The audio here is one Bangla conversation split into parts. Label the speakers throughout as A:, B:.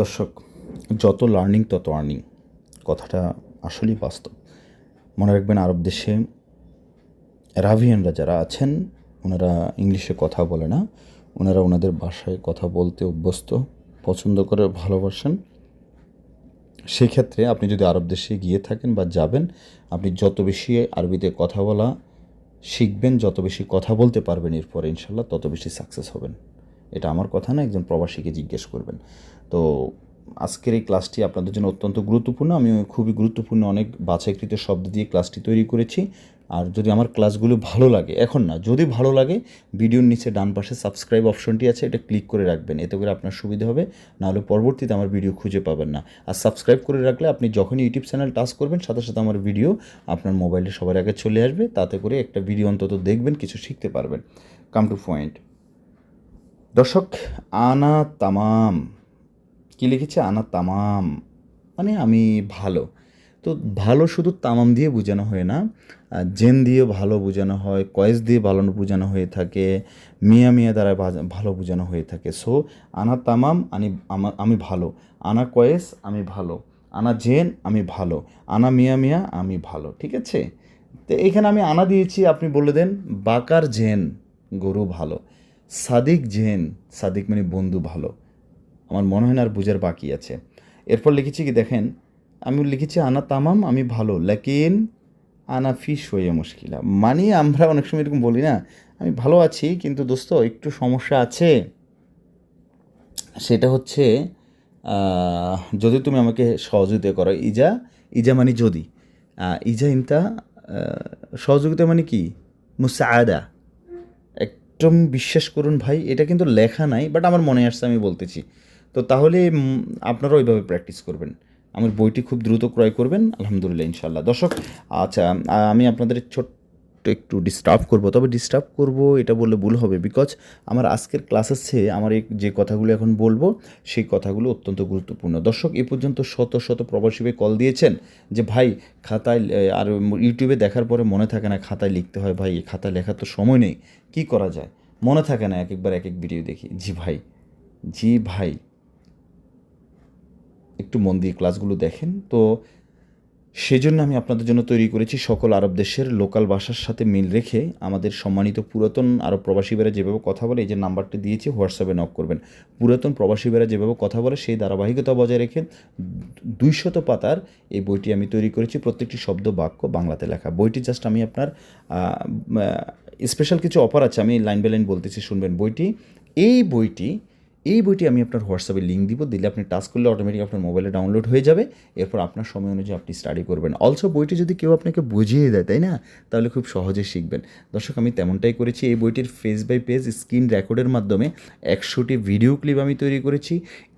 A: দর্শক, যত লার্নিং তত আর্নিং কথাটা আসলেই বাস্তব। মনে রাখবেন, আরব দেশে রাভিয়ানরা যারা আছেন, ওনারা ইংলিশে কথা বলে না। ওনারা ওনাদের ভাষায় কথা বলতে অভ্যস্ত, পছন্দ করে, ভালোবাসেন। সেক্ষেত্রে আপনি যদি আরব দেশে গিয়ে থাকেন বা যাবেন, আপনি যত বেশি আরবিতে কথা বলা শিখবেন, যত বেশি কথা বলতে পারবেন এরপরে ইনশাল্লাহ তত বেশি সাকসেস হবেন। এটা আমার কথা না, একজন প্রবাসীকে জিজ্ঞেস করবেন। তো আজকের এই ক্লাসটি আপনাদের জন্য অত্যন্ত গুরুত্বপূর্ণ। আমি খুবই গুরুত্বপূর্ণ অনেক বাছাইকৃত শব্দ দিয়ে ক্লাসটি তৈরি করেছি। আর যদি আমার ক্লাসগুলো ভালো লাগে, এখন না, যদি ভালো লাগে, ভিডিওর নিচে ডান পাশে সাবস্ক্রাইব অপশনটি আছে, এটা ক্লিক করে রাখবেন, এতে করে আপনার সুবিধা হবে, নাহলে পরবর্তীতে আমার ভিডিও খুঁজে পাবেন না। আর সাবস্ক্রাইব করে রাখলে আপনি যখনই ইউটিউব চ্যানেল টাচ করবেন, সাথে সাথে আমার ভিডিও আপনার মোবাইলে সবার আগে চলে আসবে, তাতে করে একটা ভিডিও অন্তত দেখবেন, কিছু শিখতে পারবেন। Come to point. দর্শক, আনা তামাম। কি লিখেছে? আনা তামাম। মানে আমি ভালো। তো ভালো শুধু তামাম দিয়ে বোঝানো হয় না। জেন দিয়ে ভালো বোঝানো হয়, কয়েস দিয়ে ভালো বোঝানো হয়ে থাকে, মিয়া মিয়া দ্বারা ভালো বোঝানো হয়ে থাকে। সো, আনা তামাম আমা- আমি ভালো। আনা কয়েস, আমি ভালো। আনা জেন, আমি ভালো। আনা মিয়া মিয়া, আমি ভালো। ঠিক আছে? তো এখানে আমি আনা দিয়েছি, আপনি বলে দেন, বাকার জেন, গরু ভালো। সাদিক জেন, সাদিক মানে বন্ধু ভালো। আমার মনে হয় না আর বুঝার বাকি আছে। এরপর লিখেছি কি, দেখেন, আমি লিখেছি, আনা তামাম, আমি ভালো। লেকিন আনা ফিস হয়ে মুশকিলা। মানে আমরা অনেক সময় এরকম বলি না, আমি ভালো আছি, কিন্তু দোস্ত, একটু সমস্যা আছে। সেটা হচ্ছে যদি তুমি আমাকে সহযোগিতা করো, ইজা ইজা মানে যদি। ইজা ইনতা সহযোগিতা মানে কি? মুসাআদা। একদম বিশ্বাস করুন ভাই, এটা কিন্তু লেখা নাই বাট আমার মনে আসছে, আমি বলতেছি। তো তাহলে আপনারা ওইভাবে প্র্যাকটিস করবেন। আমার বইটি খুব দ্রুত ক্রয় করবেন, আলহামদুলিল্লাহ ইনশাল্লাহ দর্শক আচ্ছা আমি আপনাদের ছোট্ট একটু ডিস্টার্ব করব। তবে ডিস্টার্ব করব, এটা বললে ভুল হবে বিকজ আমার আজকের ক্লাসের চেয়ে আমার এই যে কথাগুলো এখন বলব, সেই কথাগুলো অত্যন্ত গুরুত্বপূর্ণ। দর্শক, এ পর্যন্ত শত শত প্রবাসী কল দিয়েছেন যে, ভাই, খাতায় আর ইউটিউবে দেখার পরে মনে থাকে না খাতায় লিখতে হয়, ভাই খাতায় লেখার তো সময় নেই, কি করা যায়? মনে থাকে না এক একবার এক এক ভিডিও দেখি। জি ভাই জি ভাই। একটু মন দিয়ে ক্লাসগুলো দেখেন। তো সেজন্য আমি আপনাদের জন্য তৈরি করেছি সকল আরব দেশের লোকাল ভাষার সাথে মিল রেখে আমাদের সম্মানিত পুরাতন আরব প্রবাসীরা যেভাবে কথা বলে, এই যে নাম্বারটি দিয়েছি, হোয়াটসঅ্যাপে নক করবেন। পুরাতন প্রবাসীরা যেভাবে কথা বলে, সেই ধারাবাহিকতা বজায় রেখে দুইশত পাতার এই বইটি আমি তৈরি করেছি। প্রত্যেকটি শব্দ, বাক্য বাংলাতে লেখা। বইটি জাস্ট আমি আপনার স্পেশাল কিছু অফার আছে, আমি লাইন বাই লাইন বলতেছি, শুনবেন বইটি। এই বইটি এই বইটি আমি আপনার হোয়াটসঅ্যাপে লিঙ্ক দিব, দিলে আপনি টাচ করলে অটোমেটিক আপনার মোবাইলে ডাউনলোড হয়ে যাবে। এরপর আপনার সময় অনুযায়ী আপনি স্টাডি করবেন। অলসো বইটি যদি কেউ আপনাকে বুঝিয়ে দেয়, তাই না? তাহলে খুব সহজে শিখবেন। দর্শক, আমি তেমনটাই করেছি। এই বইটির ফেস বাই পেজ স্ক্রিন রেকর্ডের মাধ্যমে একশোটি ভিডিও ক্লিপ আমি তৈরি করেছি।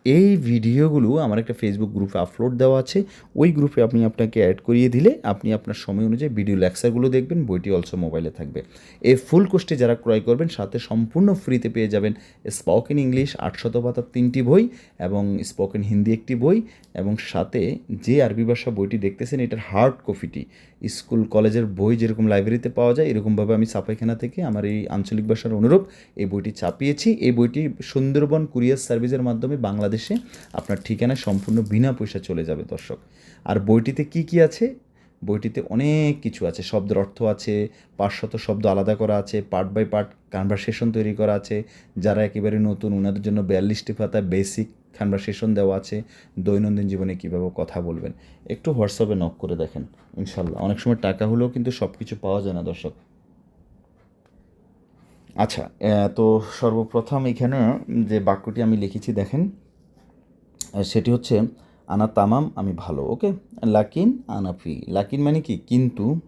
A: এই ভিডিওগুলো আমার একটা ফেসবুক গ্রুপে আপলোড দেওয়া আছে। ওই গ্রুপে আপনি আপনাকে অ্যাড করিয়ে দিলে আপনি আপনার সময় অনুযায়ী ভিডিও লেকচারগুলো দেখবেন, বইটি অলসো মোবাইলে থাকবে। এই ফুল কোর্সটি যারা ক্রয় করবেন, সাথে সম্পূর্ণ ফ্রিতে পেয়ে যাবেন স্পোকেন ইংলিশ আটশত পাতার তিনটি বই এবং স্পোকেন হিন্দি একটি বই এবং সাথে যে আরবি ভাষা বইটি দেখতেছেন, এটার হার্ড কপিটি স্কুল, কলেজের বই যেরকম লাইব্রেরিতে পাওয়া যায়, এরকমভাবে আমি ছাপাইখানা থেকে আমার এই আঞ্চলিক ভাষার অনুরূপ এই বইটি ছাপিয়েছি। এই বইটি সুন্দরবন কুরিয়ার সার্ভিসের মাধ্যমে বাংলাদেশে আপনার ঠিকানায় সম্পূর্ণ বিনা পয়সা চলে যাবে, দর্শক। আর বইটিতে কি কি আছে? বইটিতে অনেক কিছু আছে। শব্দের অর্থ আছে পাঁচশত শব্দ আলাদা করা আছে, পার্ট বাই পার্ট কনভারসেশন তৈরি করা আছে, যারা একেবারে নতুন ওনাদের জন্য বিয়াল্লিশটি পাতা বেসিক কনভারসেশন দেওয়া আছে, দৈনন্দিন জীবনে কীভাবে কথা বলবেন, একটু হোয়াটসঅ্যাপে নক করে দেখেন, ইনশাল্লাহ। অনেক সময় টাকা হলেও কিন্তু সব কিছু পাওয়া যায় না, দর্শক। আচ্ছা তো সর্বপ্রথম এখানে যে বাক্যটি আমি লিখেছি, দেখেন সেটি হচ্ছে, আনা তামাম, আমি ভালো। ওকে? লাকিন আনাফি লাকিন মানে কি? কিন্তু,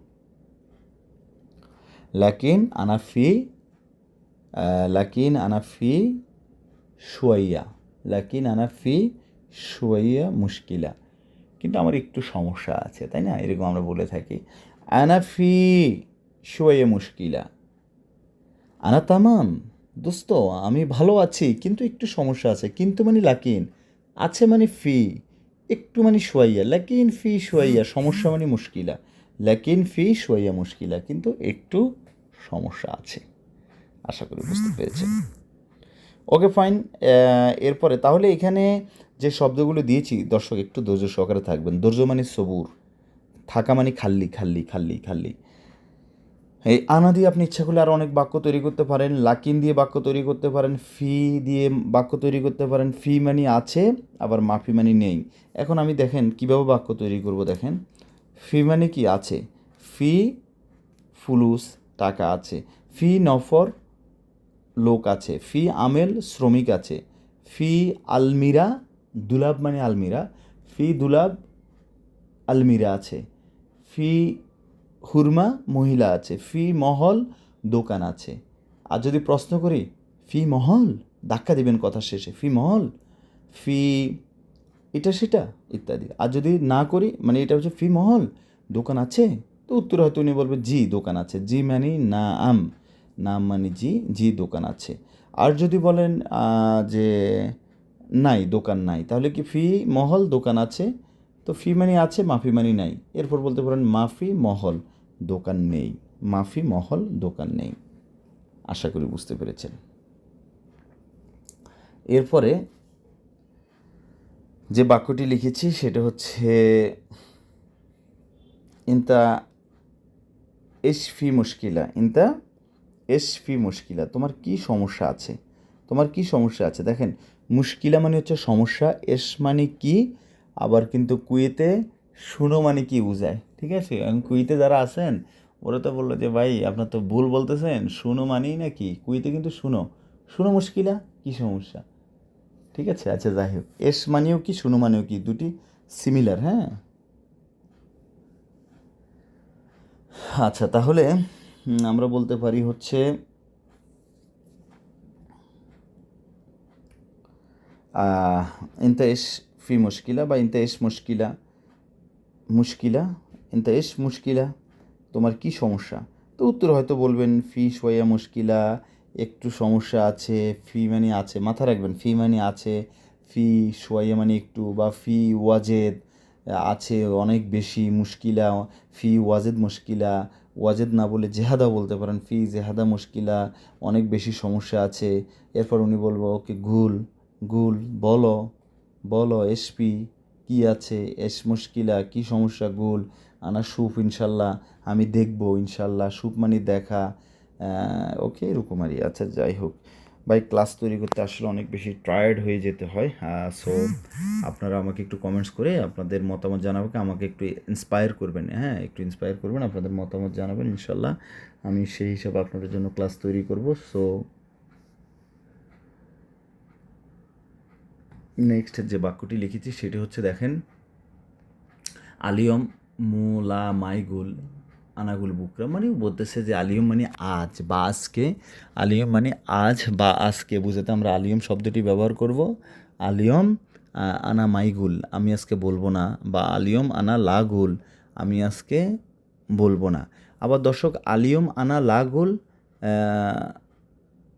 A: লাকিন আনাফি লাকিন আনাফি শুয়াইয়া। লাকিন আনাফি শুয়াইয়া মুশকিলা। কিন্তু আমার একটু সমস্যা আছে, তাই না? এরকম আমরা বলে থাকি। আনাফি শুয়াইয়া মুশকিলা। আনা তামাম, দোস্ত, আমি ভালো আছি, কিন্তু একটু সমস্যা আছে। কিন্তু মানে লাকিন। আছে মানে ফি, একটু মানে শোয়াইয়া, লাকিন ফি শোয়াইয়া, সমস্যা মানে মুশকিলা। লাকিন ফি শোয়াইয়া মুশকিলা, কিন্তু একটু সমস্যা আছে। আশা করি বুঝতে পেরেছেন। ওকে, ফাইন এরপরে তাহলে এখানে যে শব্দগুলো দিয়েছি, দর্শক একটু ধৈর্য সহকারে থাকবেন। ধৈর্য মানে সবুর, থাকা মানে খাল্লি খাল্লি খাল্লি খাল্লি। এই আনা দিয়ে আপনি ইচ্ছা করলে আরও অনেক বাক্য তৈরি করতে পারেন, লাকিন দিয়ে বাক্য তৈরি করতে পারেন, ফি দিয়ে বাক্য তৈরি করতে পারেন, ফি মানি আছে, আবার মাফি মানি নেই। এখন আমি দেখেন কীভাবে বাক্য তৈরি করব দেখেন। ফি মানে কি আছে? ফি, ফুলুস, টাকা আছে। ফি নফর, লোক আছে। ফি আমেল, শ্রমিক আছে। ফি আলমিরা দুলাব মানে আলমিরা। ফি দুলাব আলমিরা আছে। ফি হুরমা মহিলা আছে, ফি মহল দোকান আছে। আর যদি প্রশ্ন করি, ফি মহল? ধাক্কা দিবেন কথা শেষে, ফি মহল? ফি এটা সেটা, ইত্যাদি। আর যদি না করি মানে এটা হচ্ছে ফি মহল, দোকান আছে? তো উত্তর হয়তো উনি বলবে, জি, দোকান আছে। জি মানে না আম নাম মানে জি জি, দোকান আছে। আর যদি বলেন যে নাই, দোকান নাই, তাহলে কি ফি মহল, দোকান আছে? তো ফি মানি আছে, মাফি মানি নাই। এরপর বলতে পারেন, মাফি মহল। দোকান নেই। মাফি মহল দোকান নেই। আশা করি বুঝতে পেরেছেন। এরপরে যে বাক্যটি লিখেছি সেটা হচ্ছে, ইন্তা এস ফি মুশকিলা, ইন্তা এস ফি মুশকিলা। তোমার কি সমস্যা আছে? তোমার কি সমস্যা আছে? দেখেন, মুশকিলা মানে হচ্ছে সমস্যা এস মানে কি? আবার কিন্তু কুয়েতে শুনো মানে কি বোঝায় ঠিক আছে এখন কুইতে যারা আছেন ওরা তো বললো যে ভাই আপনার তো ভুল বলতেছেন শুনো মানেই না কি কুইতে কিন্তু শুনো শুনো মুশকিলা কি সমস্যা ঠিক আছে আচ্ছা যাই হোক এস মানেও কি শুনো মানেও কি দুটি সিমিলার হ্যাঁ আচ্ছা তাহলে হুম, আমরা বলতে পারি হচ্ছে আহ, انت ايش في مشكلة বা انت ايش مشكلة মুশকিলা? এনতা এস মুশকিলা? তোমার কি সমস্যা? তো উত্তর হয়তো বলবেন, ফি সোয়া মুশকিলা, একটু সমস্যা আছে, ফি মানে আছে, মাথা রাখবেন, ফি মানে আছে, ফি সোয়া মানে একটু, বা ফি ওয়াজেদ আছে অনেক বেশি মুশকিলা, ফি ওয়াজেদ মুশকিলা, ওয়াজেদ না বলে জেহাদা বলতে পারেন, ফি জেহাদা মুশকিলা, অনেক বেশি সমস্যা আছে। এরপর উনি বলব, ওকে, গুল গুল, বলো বলো এসপি কি আছে, এস মুশকিলা, কি সমস্যা গুল? আনা সুপ ইনশাল্লাহ, আমি দেখব ইনশাল্লাহ সুপ মানে দেখা। ওকে, এরকম আর আচ্ছা যাই হোক। ভাই ক্লাস তৈরি করতে আসলে অনেক বেশি টায়ার্ড হয়ে যেতে হয়। সো আপনারা আমাকে একটু কমেন্টস করে আপনাদের মতামত জানাবেন আমাকে একটু ইন্সপায়ার করবেন। হ্যাঁ একটু ইন্সপায়ার করবেন, আপনাদের মতামত জানাবেন ইনশাল্লাহ। আমি সেই হিসাবে আপনাদের জন্য ক্লাস তৈরি করব। সো নেক্সট যে বাক্যটি লিখেছি সেটি হচ্ছে দেখেন, আলিয়ম মুলা মাইগুল আনাগুল বুকরা মানে বলতেছে যে আলিয়ম মানে আজ বা আজকে। আলিয়ম মানে আজ বা আজকে। বুঝাতে আমরা আলিয়ম শব্দটি ব্যবহার করব। আলিয়ম আনা মাইগুল আমি আজকে বলব না বা আলিয়ম আনা লাগুল আমি আজকে বলব না আবার দর্শক, আলিয়ম আনা লাগুল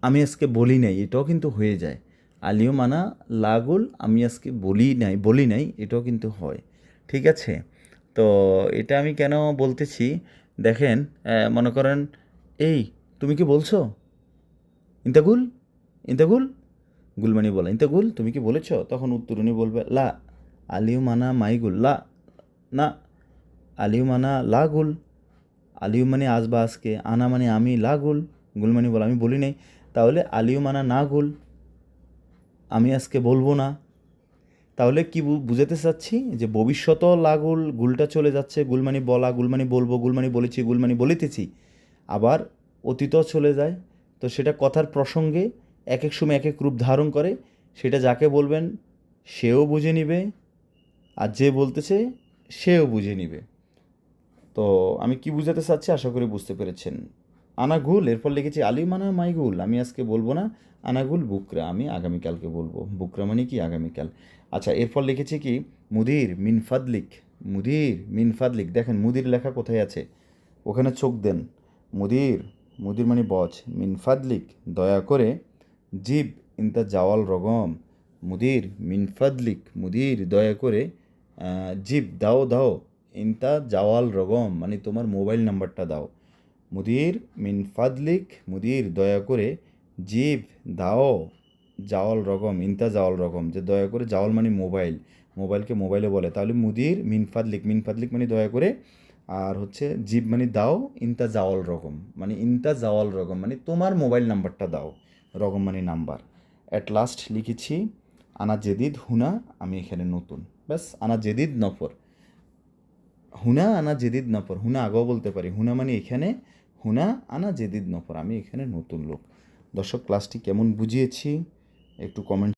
A: আমি আজকে বলি নাই এটাও কিন্তু হয়ে যায়। আলিও মানা লাগুল, আমি আজকে বলি নাই বলি নাই, এটাও কিন্তু হয়। ঠিক আছে? তো এটা আমি কেন বলতেছি? দেখেন মনে করেন, এই, তুমি কি বলছো? ইন্তাগুল ইন্তাগুল গুলমানি বলে। ইন্তাগুল তুমি কি বলেছ? তখন উত্তর উনি বলবে, লা। আলিউ মানা মাইগুল। লা। না। আলিউ মানা লাগুল। আলিউ মানে আজ বা আজকে। আনা মানে আমি লাগুল। গুলমানি বলে। আমি বলি নাই। তাহলে আলিউ মানা না গুল আমি আজকে বলব না। তাহলে কি বুঝাতে চাচ্ছি যে ভবিষ্যৎ লাগুল, গুলটা চলে যাচ্ছে, গুলমানি বলা, গুলমানি বলব, গুলমানি বলেছি, গুলমানি বলিতেছি, আবার অতীতও চলে যায়। তো সেটা কথার প্রসঙ্গে এক এক সময় এক এক রূপ ধারণ করে, সেটা যাকে বলবেন সেও বুঝে নিবে, আর যে বলতেছে সেও বুঝে নিবে। তো আমি কি বুঝাতে চাচ্ছি আশা করি বুঝতে পেরেছেন। আনাগুল, এরপর লিখেছি আলিমানা মাইগুল, আমি আজকে বলব না আনাগুল বুকরা, আমি আগামীকালকে বলব। বুকরা মানে কি আগামীকাল? আচ্ছা এরপর লিখেছি কি? মুদির মিনফাদলিক মুদির মিনফাদলিক দেখেন মুদির লেখা কোথায় আছে? ওখানে চোখ দেন। মুদির মুদির মানে বচ মিনফাদলিক দয়া করে জিব ইনতা জাওয়াল রগম, মুদির মিনফাদলিক মুদির দয়া করে জিব, দাও দাও, ইনতা জাওয়াল রগম মানে তোমার মোবাইল নাম্বারটা দাও। মুদির মিন ফাদলিক, মুদির দয়া করে জিব দাও, জাওয়াল রকম, ইন্তা জাওয়াল রকম, যে দয়া করে জাওয়াল মানে মোবাইল, মোবাইলকে মোবাইলে বলে। তাহলে মুদির মিনফাদলিক মিনফাদলিক মানে দয়া করে, আর হচ্ছে জিব মানে দাও, ইন্তা জাওয়াল রকম মানে ইন্তা জাওয়াল রকম মানে তোমার মোবাইল নাম্বারটা দাও, রকম মানে নাম্বার। অ্যাট লাস্ট লিখেছি, আনা জেদিদ হুনা, আমি এখানে নতুন। ব্যাস, আনা জেদিদ নফর। হুনা, আনা জেদিদ নফর। হুনা আগেও বলতে পারি। হুনা মানে এখানে হুনা আনা জেদিদ নফর আমি এখানে নতুন লোক। দর্শক ক্লাসটি কেমন বুঝিয়েছি? একটু কমেন্ট